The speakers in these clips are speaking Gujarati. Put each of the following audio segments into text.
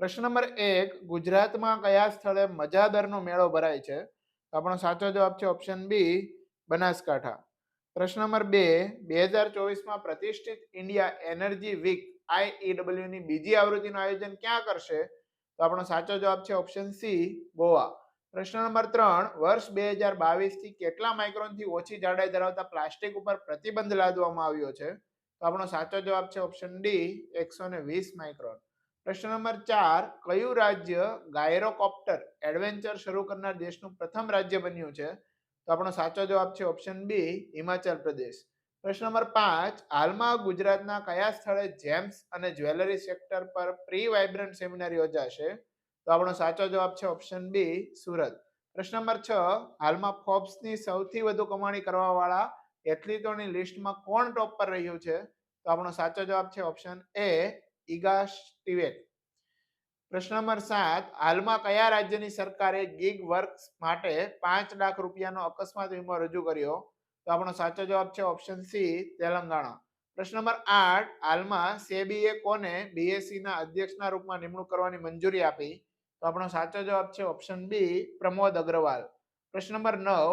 પ્રશ્ન નંબર એક, ગુજરાતમાં કયા સ્થળે મજાદરનો મેળો ભરાય છે? તો આપણો સાચો જવાબ છે ઓપ્શન બી બનાસકાંઠા. પ્રશ્ન નંબર બે બે હજાર ચોવીસમાં પ્રતિષ્ઠિત ઇન્ડિયા એનર્જી વીક આઈઈડબલ્યુ ની બીજી આવૃત્તિનું આયોજન ક્યાં કરશે? તો આપણો સાચો જવાબ છે ઓપ્શન સી ગોવા. પ્રશ્ન નંબર ત્રણ, વર્ષ બે હજાર બાવીસથી કેટલા માઇક્રોનથી ઓછી જાડાઈ ધરાવતા પ્લાસ્ટિક ઉપર પ્રતિબંધ લાદવામાં આવ્યો છે? તો આપણો સાચો જવાબ છે ઓપ્શન ડી એકસો ને વીસ માઇક્રોન. પ્રશ્ન નંબર ચાર, કયું રાજ્ય ગાયરોકોપ્ટર એડવેન્ચર શરૂ કરનાર દેશનું પ્રથમ રાજ્ય બન્યું છે? તો આપણો સાચો જવાબ છે ઓપ્શન બી, હિમાચલ પ્રદેશ. પ્રશ્ન નંબર પાંચ, હાલમાં ગુજરાતના કયા સ્થળે જેમ્સ અને જ્વેલરી સેક્ટર પર પ્રી વાઇબ્રન્ટ સેમિનાર યોજાશે? તો આપણો સાચો જવાબ છે ઓપ્શન બી, સુરત. પ્રશ્ન નંબર છ, હાલમાં ફોર્બ્સની સૌથી વધુ કમાણી કરવા વાળા એથ્લીટોની લિસ્ટમાં કોણ ટોપ પર રહ્યું છે? તો આપણો સાચો જવાબ છે ઓપ્શન એ ઇગા સ્ટીવેક પ્રશ્ન નંબર સાત, હાલમાં કયા રાજ્યની સરકારે ગીગ વર્ક્સ માટે પાંચ લાખ રૂપિયાનો અકસ્માત વીમો રજૂ કર્યો? તો આપણો સાચો જવાબ છે ઓપ્શન સી, તેલંગાણા. પ્રશ્ન નંબર આઠ, હાલમાં સેબીએ કોને બીએસસી ના અધ્યક્ષના રૂપમાં નિમણૂક કરવાની મંજૂરી આપી? તો આપણો સાચો જવાબ છે ઓપ્શન બી, પ્રમોદ અગ્રવાલ. પ્રશ્ન નંબર નવ,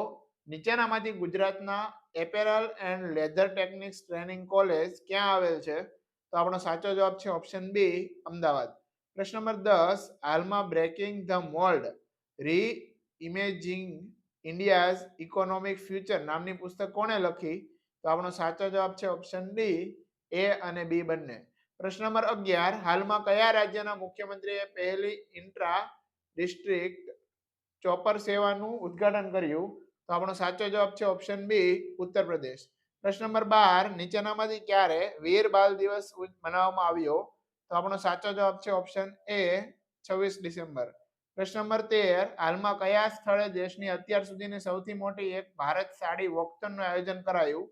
નીચેનામાંથી ગુજરાતના apparel and leather technics training college ક્યાં આવેલ છે? તો આપણો સાચો જવાબ છે ઓપ્શન બી, અમદાવાદ. પ્રશ્ન નંબર દસ, હાલમાં breaking the mould reimagining India's economic future નામની પુસ્તક કોણે લખી? તો આપણો સાચો જવાબ છે ઓપ્શન ડી એ અને બી બંને. પ્રશ્ન નંબર અગિયાર, હાલમાં કયા રાજ્યના મુખ્યમંત્રીએ પહેલી ઇન્ટ્રા ડિસ્ટ્રિક્ટ ચોપર સેવાનું ઉદ્ઘાટન કર્યું? તો આપણો સાચો જવાબ છે ઓપ્શન બી ઉત્તર પ્રદેશ. પ્રશ્ન નંબર બાર, નીચેનામાંથી ક્યારે વીર બાલ દિવસ મનાવવામાં આવ્યો? તો આપણો સાચો જવાબ છે ઓપ્શન એ છવ્વીસ ડિસેમ્બર. પ્રશ્ન નંબર તેર, હાલમાં કયા સ્થળે દેશની અત્યાર સુધીની સૌથી મોટી એક ભારત સાડી વોકથોનનું આયોજન કરાયું?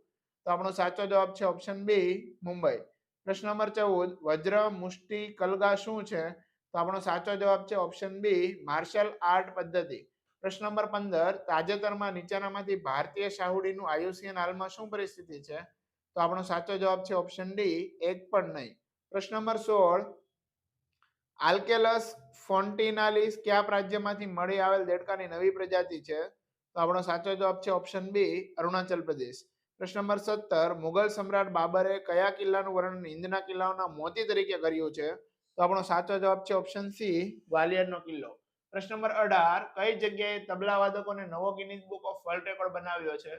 તો આપણો સાચો જવાબ છે ઓપ્શન બી મુંબઈ. પ્રશ્ન નંબર ચૌદ, વજ્ર, મુષ્ટિ, કલગા શું છે? તો આપણો સાચો જવાબ છે ઓપ્શન બી માર્શલ આર્ટ પદ્ધતિ. પ્રશ્ન નંબર પંદર, તાજેતરમાં નીચેનામાંથી ભારતીય શાહુડીનું આયુષ્યન હાલમાં શું પરિસ્થિતિ છે? તો આપણો સાચો જવાબ છે ઓપ્શન ડી એક પણ નહીં. પ્રશ્ન નંબર સોળ, આલ્કેલસ ફોન્ટિનાલિસ કયા રાજ્યમાંથી મળી આવેલ દેડકાની નવી પ્રજાતિ છે? તો આપણો સાચો જવાબ છે ઓપ્શન બી અરુણાચલ પ્રદેશ. પ્રશ્ન નંબર સત્તર, મુઘલ સમ્રાટ બાબરે કયા કિલ્લાનું વર્ણન હિંદના કિલ્લાઓના મોતી તરીકે કર્યું છે? તો આપણો સાચો જવાબ છે ઓપ્શન સી ગ્વાલિયરનો કિલ્લો. પ્રશ્ન નંબર અઢાર, કઈ જગ્યાએ તબલા વાદકોને નવો Guinness book of world record બનાવ્યો છે?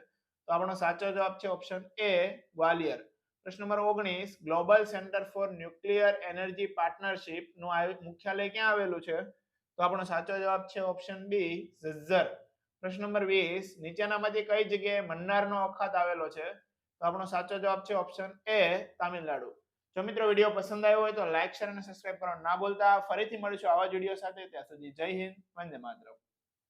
તો આપણો સાચો જવાબ છે ઓપ્શન એ ગ્વાલિયર. પ્રશ્ન નંબર ઓગણીસ global centre for nuclear energy પાર્ટનરશિપનું મુખ્યાલય ક્યાં આવેલું છે? તો આપણો સાચો જવાબ છે ઓપ્શન બી ઝઝર. પ્રશ્ન નંબર વીસ, નીચેનામાંથી કઈ જગ્યાએ મન્નારનો અખાત આવેલો છે? તો આપણો સાચો જવાબ છે ઓપ્શન એ તામિલનાડુ. જો મિત્રો વીડિયો પસંદ આવ્યો હોય તો લાઈક શેર અને સબસ્ક્રાઇબ કરવાનું ના બોલતા ફરીથી મળીશું આવા જ વીડિયો સાથે. ત્યાં સુધી જય હિન્દ, વંદે માતરમ.